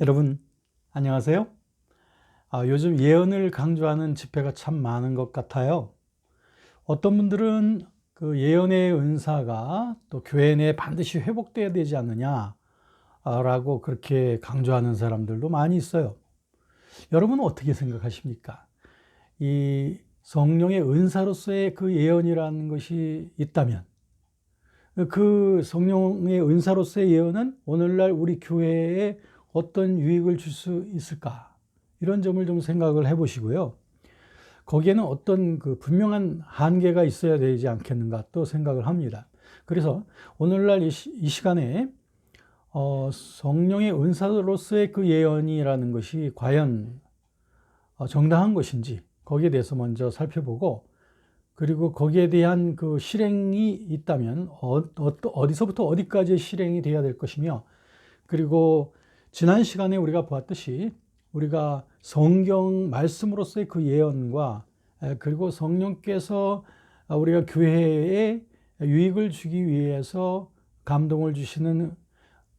여러분 안녕하세요. 아, 요즘 예언을 강조하는 집회가 참 많은 것 같아요. 어떤 분들은 그 예언의 은사가 또 교회 내에 반드시 회복돼야 되지 않느냐 라고 그렇게 강조하는 사람들도 많이 있어요. 여러분은 어떻게 생각하십니까? 이 성령의 은사로서의 그 예언이라는 것이 있다면 그 성령의 은사로서의 예언은 오늘날 우리 교회에 어떤 유익을 줄 수 있을까? 이런 점을 좀 생각을 해 보시고요. 거기에는 어떤 그 분명한 한계가 있어야 되지 않겠는가 또 생각을 합니다. 그래서 오늘날 이, 시, 이 시간에 어, 성령의 은사로서의 그 예언이라는 것이 과연 어, 정당한 것인지 거기에 대해서 먼저 살펴보고 그리고 거기에 대한 그 실행이 있다면 어, 어, 디서부터 어디까지 실행이 돼야 될 것이며 그리고 지난 시간에 우리가 보았듯이 우리가 성경 말씀으로서의 그 예언과 그리고 성령께서 우리가 교회에 유익을 주기 위해서 감동을 주시는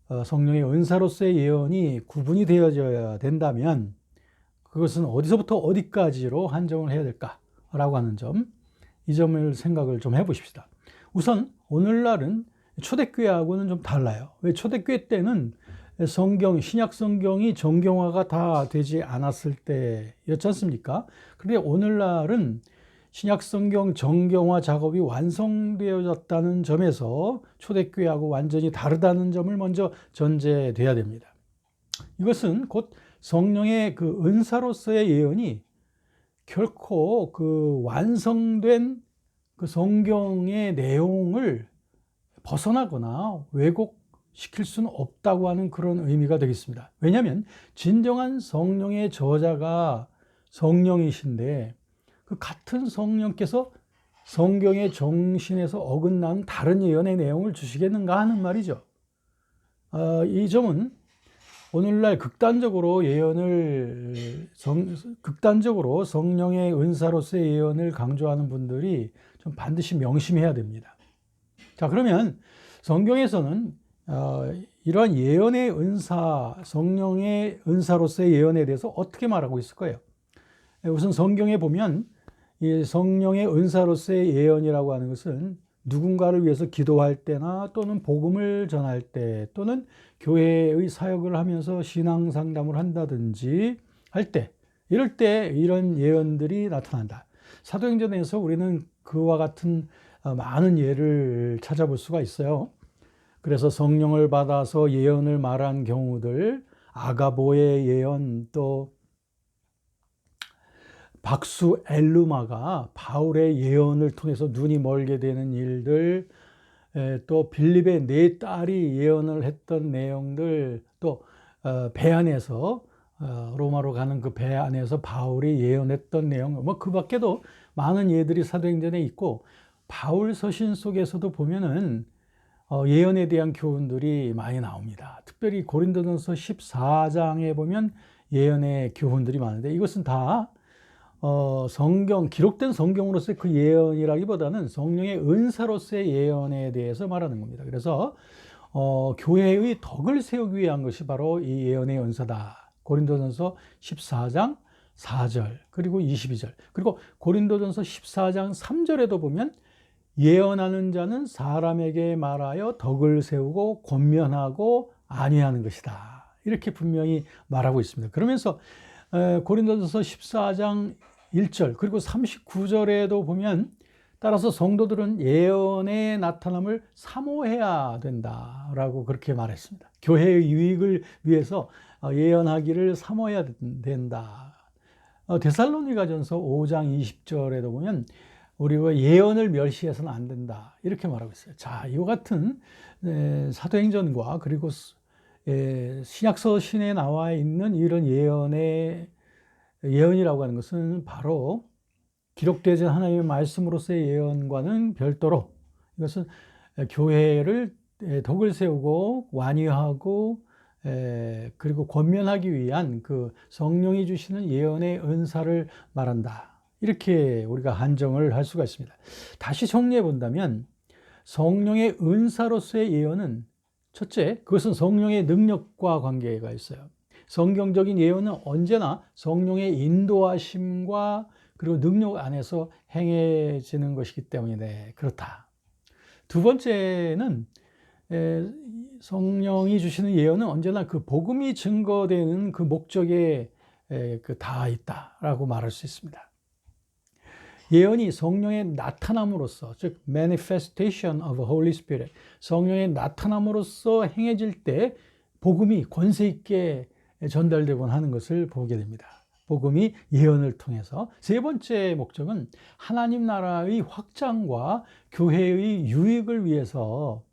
어, 성령의 은사로서의 예언이 구분이 되어져야 된다면 그것은 어디서부터 어디까지로 한정을 해야 될까라고 하는 점, 이 점을 생각을 좀 해보십시다. 우선 오늘날은 초대교회하고는 좀 달라요. 왜 초대교회 때는 성경, 신약 성경이 정경화가 다 되지 않았을 때였지 않습니까? 그런데 오늘날은 신약 성경 정경화 작업이 완성되어졌다는 점에서 초대교회하고 완전히 다르다는 점을 먼저 전제돼야 됩니다. 이것은 곧 성령의 그 은사로서의 예언이 결코 그 완성된 그 성경의 내용을 벗어나거나 왜곡 시킬 수는 없다고 하는 그런 의미가 되겠습니다. 왜냐하면 진정한 성령의 저자가 성령이신데 그 같은 성령께서 성경의 정신에서 어긋난 다른 예언의 내용을 주시겠는가 하는 말이죠. 어, 이 점은 오늘날 극단적으로 예언을 성, 극단적으로 성령의 은사로서의 예언을 강조하는 분들이 좀 반드시 명심해야 됩니다. 자 그러면 성경에서는 어, 이러한 예언의 은사, 성령의 은사로서의 예언에 대해서 어떻게 말하고 있을 거예요? 우선 성경에 보면 이 성령의 은사로서의 예언이라고 하는 것은 누군가를 위해서 기도할 때나 또는 복음을 전할 때 또는 교회의 사역을 하면서 신앙 상담을 한다든지 할 때 이럴 때 이런 예언들이 나타난다. 사도행전에서 우리는 그와 같은 어, 많은 예를 찾아볼 수가 있어요. 그래서 성령을 받아서 예언을 말한 경우들, 아가보의 예언, 또 박수 엘루마가 바울의 예언을 통해서 눈이 멀게 되는 일들, 또 빌립의 네 딸이 예언을 했던 내용들, 또배 어, 안에서 어, 로마로 가는 그 배 안에서 바울이 예언했던 내용, 뭐 그 밖에도 많은 예들이 사도행전에 있고 바울 서신 속에서도 보면은 어, 예언에 대한 교훈들이 많이 나옵니다. 특별히 고린도전서 14장에 보면 예언의 교훈들이 많은데 이것은 다 어, 성경 기록된 성경으로서의 그 예언이라기보다는 성령의 은사로서의 예언에 대해서 말하는 겁니다. 그래서 어, 교회의 덕을 세우기 위한 것이 바로 이 예언의 은사다. 고린도전서 14장 4절 그리고 22절 그리고 고린도전서 14장 3절에도 보면 예언하는 자는 사람에게 말하여 덕을 세우고 권면하고 안위하는 것이다. 이렇게 분명히 말하고 있습니다. 그러면서 고린도전서 14장 1절 그리고 39절에도 보면 따라서 성도들은 예언의 나타남을 사모해야 된다라고 그렇게 말했습니다. 교회의 유익을 위해서 어, 예언하기를 사모해야 된다. 어, 데살로니가전서 5장 20절에도 보면 우리가 예언을 멸시해서는 안 된다. 이렇게 말하고 있어요. 자, 이 같은 사도행전과 그리고 신약서 신에 나와 있는 이런 예언의 예언이라고 하는 것은 바로 기록되지 하나님의 말씀으로서의 예언과는 별도로 이것은 교회를 덕을 세우고 완유하고 그리고 권면하기 위한 그 성령이 주시는 예언의 은사를 말한다. 이렇게 우리가 한정을 할 수가 있습니다. 다시 정리해 본다면 성령의 은사로서의 예언은 첫째, 그것은 성령의 능력과 관계가 있어요. 성경적인 예언은 언제나 성령의 인도하심과 그리고 능력 안에서 행해지는 것이기 때문에 그렇다. 두 번째는 성령이 주시는 예언은 언제나 그 복음이 증거되는 그 목적에 그다 있다라고 말할 수 있습니다. 예언이 성령의 나타남으로써 즉 manifestation of Holy Spirit 성령의 나타남으로써 행해질 때 복음이 권세 있게 전달되곤 하는 것을 보게 됩니다. 복음이 예언을 통해서 세 번째 목적은 하나님 나라의 확장과 교회의 유익을 위해서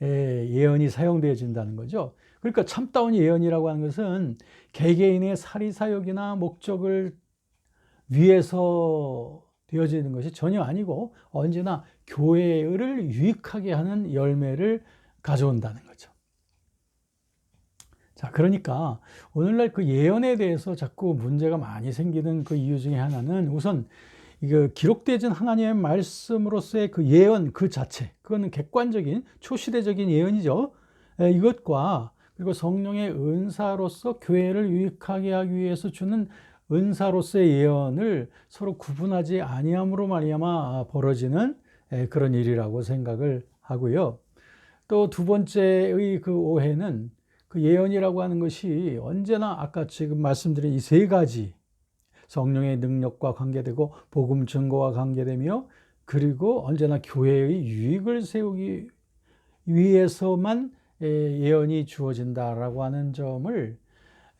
예언이 사용되어진다는 거죠. 그러니까 참다운 예언이라고 하는 것은 개개인의 사리사욕이나 목적을 위해서 되어지는 것이 전혀 아니고 언제나 교회를 유익하게 하는 열매를 가져온다는 거죠. 자, 그러니까 오늘날 그 예언에 대해서 자꾸 문제가 많이 생기는 그 이유 중에 하나는 우선 이거 기록되진 하나님의 말씀으로서의 그 예언 그 자체, 그거는 객관적인 초시대적인 예언이죠. 이것과 그리고 성령의 은사로서 교회를 유익하게 하기 위해서 주는 은사로서의 예언을 서로 구분하지 아니함으로 말미암아 벌어지는 그런 일이라고 생각을 하고요. 또 두 번째의 그 오해는 그 예언이라고 하는 것이 언제나 아까 지금 말씀드린 이 세 가지 성령의 능력과 관계되고 복음 증거와 관계되며 그리고 언제나 교회의 유익을 세우기 위해서만 예언이 주어진다라고 하는 점을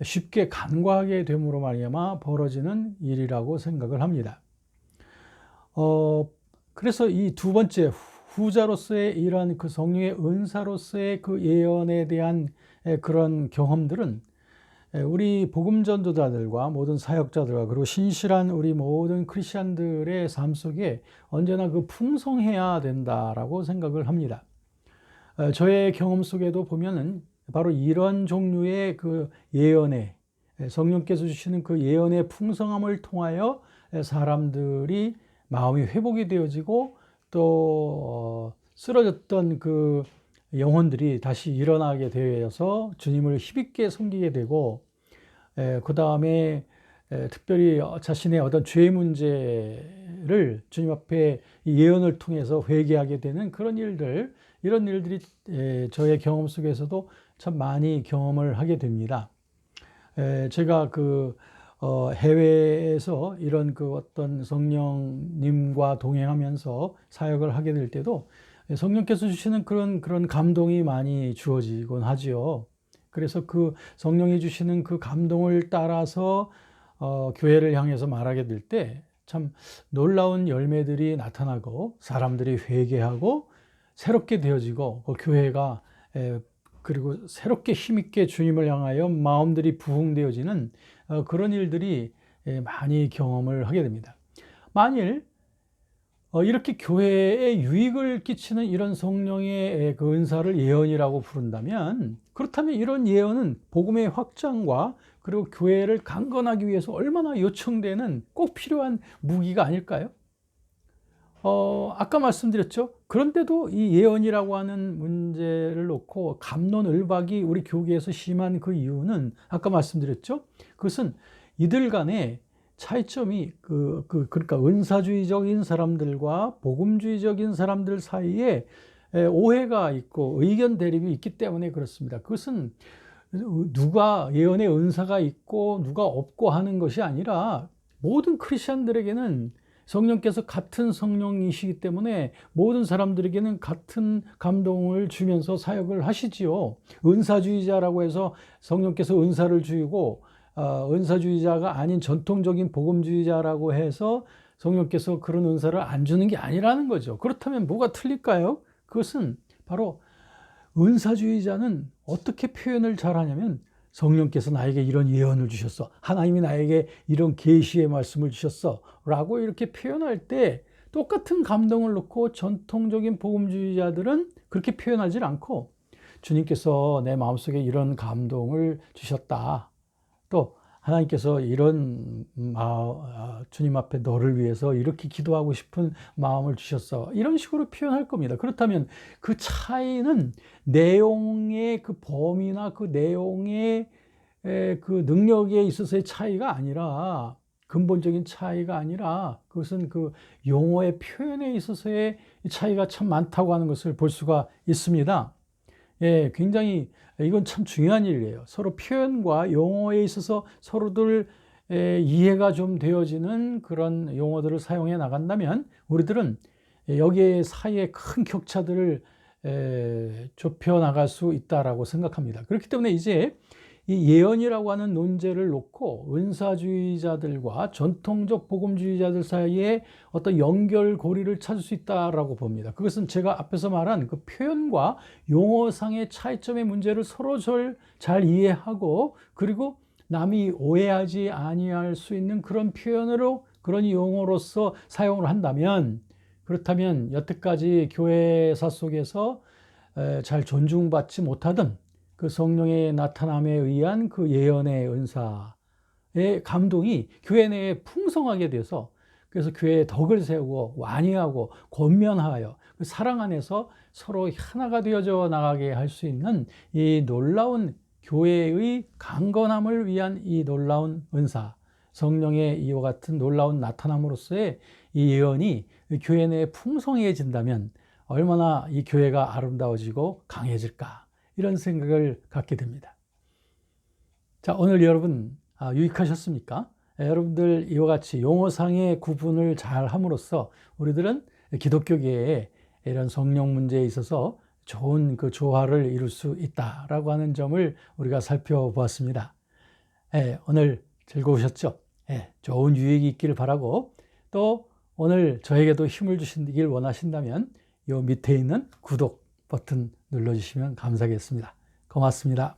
쉽게 간과하게 됨으로 말미암아 벌어지는 일이라고 생각을 합니다. 어, 그래서 이 두 번째 후자로서의 이러한 그 성령의 은사로서의 그 예언에 대한 그런 경험들은 우리 복음 전도자들과 모든 사역자들과 그리고 신실한 우리 모든 크리스천들의 삶 속에 언제나 그 풍성해야 된다라고 생각을 합니다. 저의 경험 속에도 보면은 바로 이런 종류의 그 예언에 성령께서 주시는 그 예언의 풍성함을 통하여 사람들이 마음이 회복이 되어지고 또 어, 쓰러졌던 그 영혼들이 다시 일어나게 되어서 주님을 힘있게 섬기게 되고 그 다음에 특별히 자신의 어떤 죄 문제를 주님 앞에 예언을 통해서 회개하게 되는 그런 일들 이런 일들이 저의 경험 속에서도 참 많이 경험을 하게 됩니다. 제가 그 어, 해외에서 이런 그 어떤 성령님과 동행하면서 사역을 하게 될 때도 성령께서 주시는 그런 그런 감동이 많이 주어지곤 하지요. 그래서 그 성령이 주시는 그 감동을 따라서 어, 교회를 향해서 말하게 될 때 참 놀라운 열매들이 나타나고 사람들이 회개하고 새롭게 되어지고 그 교회가 에, 그리고 새롭게 힘있게 주님을 향하여 마음들이 부흥되어지는 어, 그런 일들이 많이 경험을 하게 됩니다. 만일 어, 이렇게 교회에 유익을 끼치는 이런 성령의 그 은사를 예언이라고 부른다면 그렇다면 이런 예언은 복음의 확장과 그리고 교회를 강건하기 위해서 얼마나 요청되는 꼭 필요한 무기가 아닐까요? 어, 아까 말씀드렸죠. 그런데도 이 예언이라고 하는 문제를 놓고 감론을박이 우리 교계에서 심한 그 이유는 아까 말씀드렸죠. 그것은 이들 간의 차이점이 그, 그, 그러니까 은사주의적인 사람들과 복음주의적인 사람들 사이에 오해가 있고 의견 대립이 있기 때문에 그렇습니다. 그것은 누가 예언의 은사가 있고 누가 없고 하는 것이 아니라 모든 크리스천들에게는 성령께서 같은 성령이시기 때문에 모든 사람들에게는 같은 감동을 주면서 사역을 하시지요. 은사주의자라고 해서 성령께서 은사를 주고 어, 은사주의자가 아닌 전통적인 복음주의자라고 해서 성령께서 그런 은사를 안 주는 게 아니라는 거죠. 그렇다면 뭐가 틀릴까요? 그것은 바로 은사주의자는 어떻게 표현을 잘하냐면 성령께서 나에게 이런 예언을 주셨어. 하나님이 나에게 이런 계시의 말씀을 주셨어. 라고 이렇게 표현할 때 똑같은 감동을 놓고 전통적인 복음주의자들은 그렇게 표현하지 않고 주님께서 내 마음속에 이런 감동을 주셨다. 또 하나님께서 이런 마, 주님 앞에 너를 위해서 이렇게 기도하고 싶은 마음을 주셨어. 이런 식으로 표현할 겁니다. 그렇다면 그 차이는 내용의 그 범위나 그 내용의 에, 그 능력에 있어서의 차이가 아니라 근본적인 차이가 아니라 그것은 그 용어의 표현에 있어서의 차이가 참 많다고 하는 것을 볼 수가 있습니다. 예, 굉장히 이건 참 중요한 일이에요. 서로 표현과 용어에 있어서 서로들 에, 이해가 좀 되어지는 그런 용어들을 사용해 나간다면 우리들은 여기에 사이에 큰 격차들을 에, 좁혀 나갈 수 있다라고 생각합니다. 그렇기 때문에 이제 이 예언이라고 하는 논제를 놓고 은사주의자들과 전통적 복음주의자들 사이에 어떤 연결고리를 찾을 수 있다라고 봅니다. 그것은 제가 앞에서 말한 그 표현과 용어상의 차이점의 문제를 서로 잘 이해하고 그리고 남이 오해하지 아니할 수 있는 그런 표현으로 그런 용어로서 사용을 한다면 그렇다면 여태까지 교회사 속에서 잘 존중받지 못하던 그 성령의 나타남에 의한 그 예언의 은사의 감동이 교회 내에 풍성하게 돼서 그래서 교회에 덕을 세우고 완이하고 권면하여 그 사랑 안에서 서로 하나가 되어져 나가게 할 수 있는 이 놀라운 교회의 강건함을 위한 이 놀라운 은사, 성령의 이와 같은 놀라운 나타남으로서의 이 예언이 교회 내에 풍성해진다면 얼마나 이 교회가 아름다워지고 강해질까 이런 생각을 갖게 됩니다. 자, 오늘 여러분 아, 유익하셨습니까? 여러분들 이와 같이 용어상의 구분을 잘 함으로써 우리들은 기독교계에 이런 성령 문제에 있어서 좋은 그 조화를 이룰 수 있다라고 하는 점을 우리가 살펴보았습니다. 예, 오늘 즐거우셨죠? 예, 좋은 유익이 있기를 바라고 또 오늘 저에게도 힘을 주시길 원하신다면 이 밑에 있는 구독 버튼 눌러주시면 감사하겠습니다. 고맙습니다.